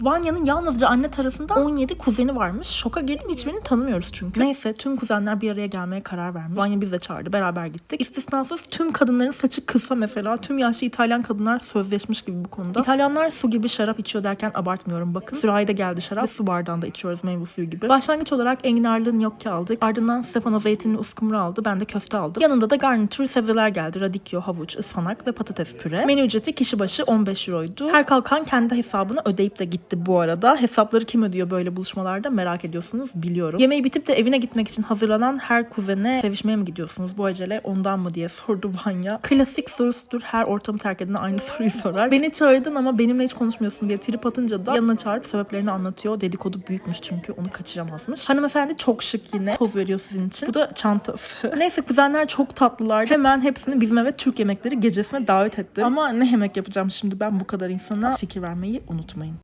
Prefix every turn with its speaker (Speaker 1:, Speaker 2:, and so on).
Speaker 1: Vanya'nın yalnızca anne tarafından 17 kuzeni varmış. Şoka girdim hiçbirini tanımıyoruz çünkü. Neyse tüm kuzenler bir araya gelmeye karar vermiş. Vanya bizi de çağırdı beraber gittik. İstisnasız tüm kadınların saçı kısa mesela. Tüm yaşlı İtalyan kadınlar sözleşmiş gibi bu konuda. İtalyanlar su gibi şarap içiyor derken abartmıyorum bakın. Sürahide geldi şarap ve su bardağında içiyoruz meyve suyu gibi. Başlangıç olarak enginarlı gnocchi aldık. Ardından Stefano zeytinli uskumru aldı. Ben de köfte aldım. Yanında da garnitür sebzeler geldi. Radicchio, havuç, ıspanak ve patates püre. Menü ücreti kişi başı 15 euroydu. Her kalkan kendi hesabını ödeyip de gitti bu arada. Hesapları kim ödüyor böyle buluşmalarda merak ediyorsunuz biliyorum. Yemeği bitip de evine gitmek için hazırlanan her kuzene sevişmeye mi gidiyorsunuz bu acele ondan mı diye sordu Vanya. Klasik sorusudur her ortamı terk edene aynı soruyu sorar. Beni çağırdın ama benimle hiç konuşmuyorsun diye trip atınca da yanına çağırıp sebeplerini anlatıyor. Dedikodu büyükmüş çünkü onu kaçıramazmış. Hanımefendi çok şık yine poz veriyor sizin için. Bu da çantası. Neyse kuzenler çok tatlılar. Hemen hepsini bizim eve Türk yemekleri gecesine davet etti. Ama ne yemek yapacağım şimdi ben bu kadar insana fikir vermeyi unutmayın.